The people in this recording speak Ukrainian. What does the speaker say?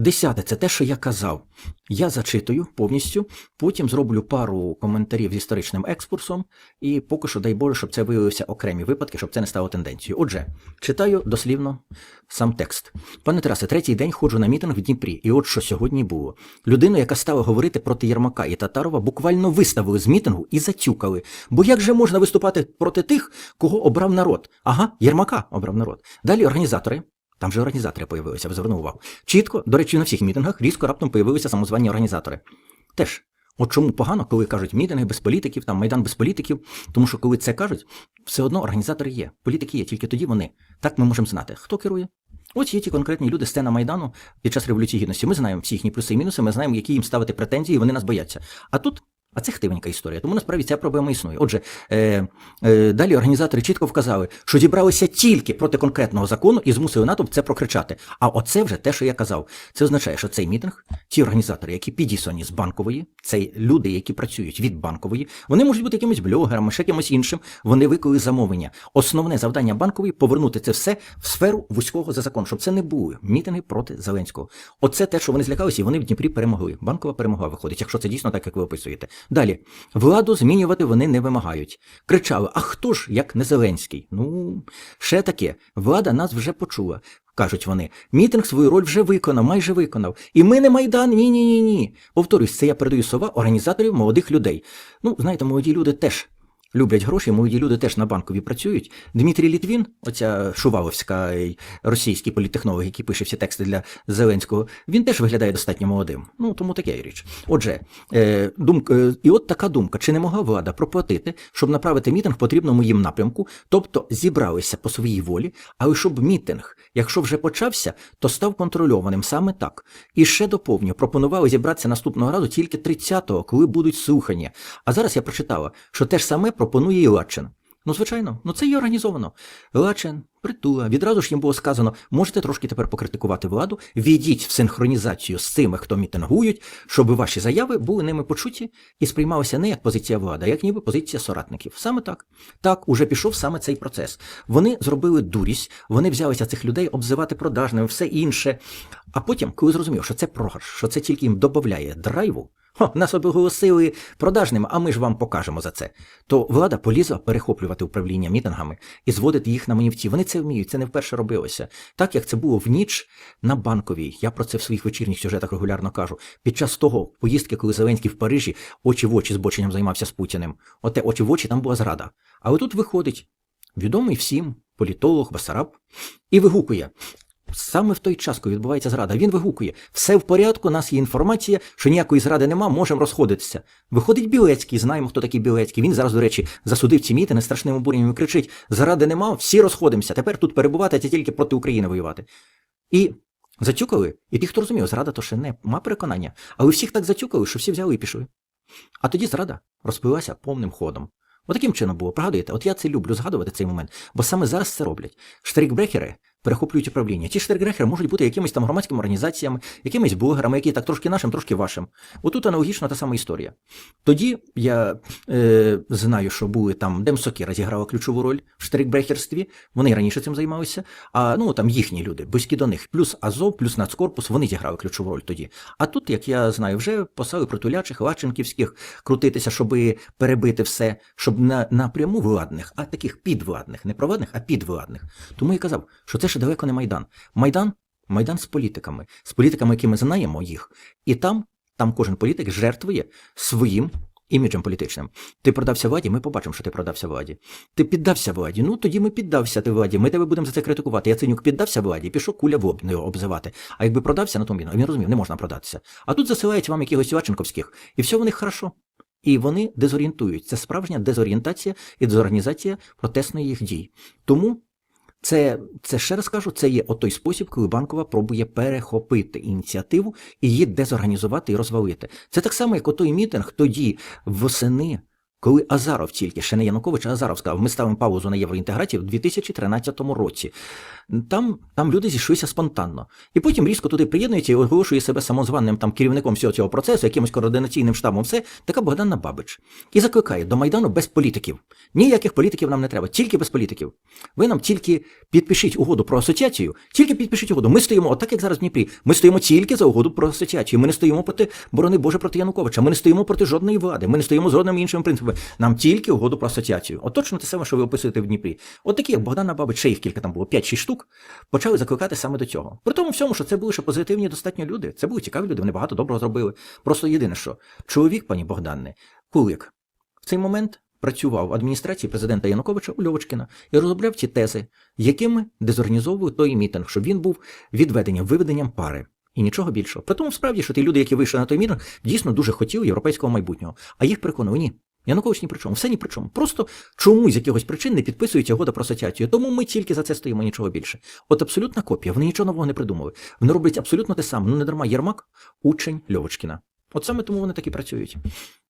Десяте, це те, що я казав. Я зачитую повністю, потім зроблю пару коментарів з історичним екскурсом, і поки що, дай Боже, щоб це виявилися окремі випадки, щоб це не стало тенденцією. Отже, читаю дослівно сам текст. Пане Тарасе, третій день ходжу на мітинг в Дніпрі, і от що сьогодні було. Людину, яка стала говорити проти Єрмака і Татарова, буквально виставили з мітингу і затюкали. Бо як же можна виступати проти тих, кого обрав народ? Ага, Єрмака обрав народ. Далі організатори. Там же організатори появилися, ви звернув увагу. Чітко, до речі, на всіх мітингах різко раптом появилися самозвані організатори. Теж, от чому погано, коли кажуть мітинги без політиків, там майдан без політиків, тому що коли це кажуть, все одно організатори є, політики є, тільки тоді вони. Так ми можемо знати, хто керує. Ось є ті конкретні люди, сцена Майдану під час Революції Гідності. Ми знаємо всі їхні плюси і мінуси, ми знаємо, які їм ставити претензії, і вони нас бояться. А тут. А це хтивенька історія, тому насправді ця проблема існує. Отже, е, е, далі організатори чітко вказали, що зібралися тільки проти конкретного закону і змусили натовп це прокричати. А оце вже те, що я казав. Це означає, що цей мітинг, ті організатори, які підіслані з банкової, це люди, які працюють від банкової, вони можуть бути якимось блогерами, ще якимось іншим. Вони виконали замовлення. Основне завдання банкової повернути це все в сферу вузького за закон, щоб це не були мітинги проти Зеленського. Оце те, що вони злякалися, і вони в Дніпрі перемогли. Банкова перемогла виходить, якщо це дійсно так, як ви описуєте. Далі владу змінювати вони не вимагають. Кричали: А хто ж як не Зеленський? Ну ще таке, влада нас вже почула. Кажуть вони, мітинг свою роль вже виконав, майже виконав. І ми не майдан. Ні, ні, ні, ні. Повторюсь, це я передаю слова організаторів молодих людей. Ну, знаєте, молоді люди теж люблять гроші, молоді люди теж на банкові працюють. Дмитрій Літвін, оця Шуваловська російський політтехнолог, який пише всі тексти для Зеленського, він теж виглядає достатньо молодим. Ну тому таке річ. Отже, е, думка, е, і от така думка: чи не могла влада проплатити, щоб направити мітинг в потрібному їм напрямку, тобто зібралися по своїй волі, але щоб мітинг, якщо вже почався, то став контрольованим саме так. І ще доповню, пропонували зібратися наступного разу тільки 30-го, коли будуть слухання. А зараз я прочитала, що те ж саме пропонує і Латчин. Ну, звичайно, ну це і організовано. Лачин, притула. Відразу ж їм було сказано, можете трошки тепер покритикувати владу, війдіть в синхронізацію з цими, хто мітингують, щоб ваші заяви були ними почуті і сприймалися не як позиція влади, а як ніби позиція соратників. Саме так. Так, уже пішов саме цей процес. Вони зробили дурість, вони взялися цих людей обзивати продажними, все інше. А потім, коли зрозумів, що це програш, що це тільки їм додає драйву. Хо, нас оголосили продажними, а ми ж вам покажемо за це. То влада полізла перехоплювати управління мітингами і зводити їх на манівці. Вони це вміють, це не вперше робилося. Так як це було в ніч на банковій. Я про це в своїх вечірніх сюжетах регулярно кажу. Під час того поїздки, коли Зеленський в Парижі очі в очі збоченням займався з Путіним. Оте очі в очі там була зрада. Але тут виходить відомий всім політолог Басараб і вигукує. Саме в той час, коли відбувається зрада, він вигукує: все в порядку, у нас є інформація, що ніякої зради нема, можемо розходитися. Виходить Білецький, знаємо, хто такий Білецький. Він зараз, до речі, засудив ці мітини страшним обуренням і кричить: зради нема, всі розходимося. Тепер тут перебувати це тільки проти України воювати. І затюкали, і ті, хто розумів, зрада то ще нема переконання. Але всіх так затюкали, що всі взяли і пішли. А тоді зрада розпилася повним ходом. Отаким чином було. Пригадуєте, от я це люблю згадувати цей момент, бо саме зараз це роблять. Штрикбрехери перехоплюють управління. Ті штрикбрехери можуть бути якимись там громадськими організаціями, якимись блогерами, які так трошки нашим, трошки вашим. Отут аналогічно та сама історія. Тоді я е, знаю, що були там Демсокіра зіграла ключову роль в штрикбрехерстві, вони раніше цим займалися, а ну там їхні люди, близькі до них, плюс Азов, плюс Нацкорпус, вони зіграли ключову роль тоді. А тут, як я знаю, вже посали притулячих, лаченківських крутитися, щоб перебити все, щоб на напряму владних, а таких підвладних, не провладних, а підвладних. Тому я казав, що це ще далеко не Майдан. Майдан Майдан з політиками, з політиками, які ми знаємо їх. І там, там кожен політик жертвує своїм іміджем політичним. Ти продався владі, ми побачимо, що ти продався владі. Ти піддався владі. Ну тоді ми піддався ти владі. Ми тебе будемо за це критикувати. Яценюк піддався владі, пішов куля в об, обзивати. А якби продався на тому він розумів, не можна продатися. А тут засилають вам якихось Ваченковських, і все в них хорошо. І вони дезорієнтують. Це справжня дезорієнтація і дезорганізація протестної їх дій. Тому це, це ще раз кажу, це є той спосіб, коли банкова пробує перехопити ініціативу і її дезорганізувати і розвалити. Це так само, як отой мітинг тоді восени, Коли Азаров тільки, ще не Янукович, а Азаров сказав, ми ставимо паузу на євроінтеграцію в 2013 році. Там, там люди зійшлися спонтанно. І потім різко туди приєднується і оголошує себе самозваним там керівником всього цього процесу, якимось координаційним штабом, все, така Богдана Бабич. І закликає до Майдану без політиків. Ніяких політиків нам не треба, тільки без політиків. Ви нам тільки підпишіть угоду про асоціацію, тільки підпишіть угоду. Ми стоїмо, отак як зараз в Дніпрі. Ми стоїмо тільки за угоду про асоціацію. Ми не стоїмо проти борони Боже проти Януковича. Ми не стоїмо проти жодної влади. Ми не стоїмо з жодними іншими принципами. Нам тільки угоду про асоціацію. От точно те саме, що ви описуєте в Дніпрі. От такі, як Богдана Бабич, ще їх кілька там було, 5-6 штук, почали закликати саме до цього. При тому всьому, що це були ще позитивні достатньо люди. Це були цікаві люди, вони багато доброго зробили. Просто єдине, що чоловік, пані Богданне, Кулик, в цей момент працював в адміністрації президента Януковича у Льовочкіна і розробляв ті тези, якими дезорганізовував той мітинг, щоб він був відведенням, виведенням пари. І нічого більшого. При тому справді, що ті люди, які вийшли на той мітинг, дійсно дуже хотіли європейського майбутнього. А їх переконували, ні. Янукович ні при чому, все ні при чому. Просто чомусь з якихось причин не підписують угода про асоціацію. Тому ми тільки за це стоїмо нічого більше. От абсолютна копія, вони нічого нового не придумали. Вони роблять абсолютно те саме. Ну не дарма Єрмак, учень Льовочкіна. От саме тому вони так і працюють.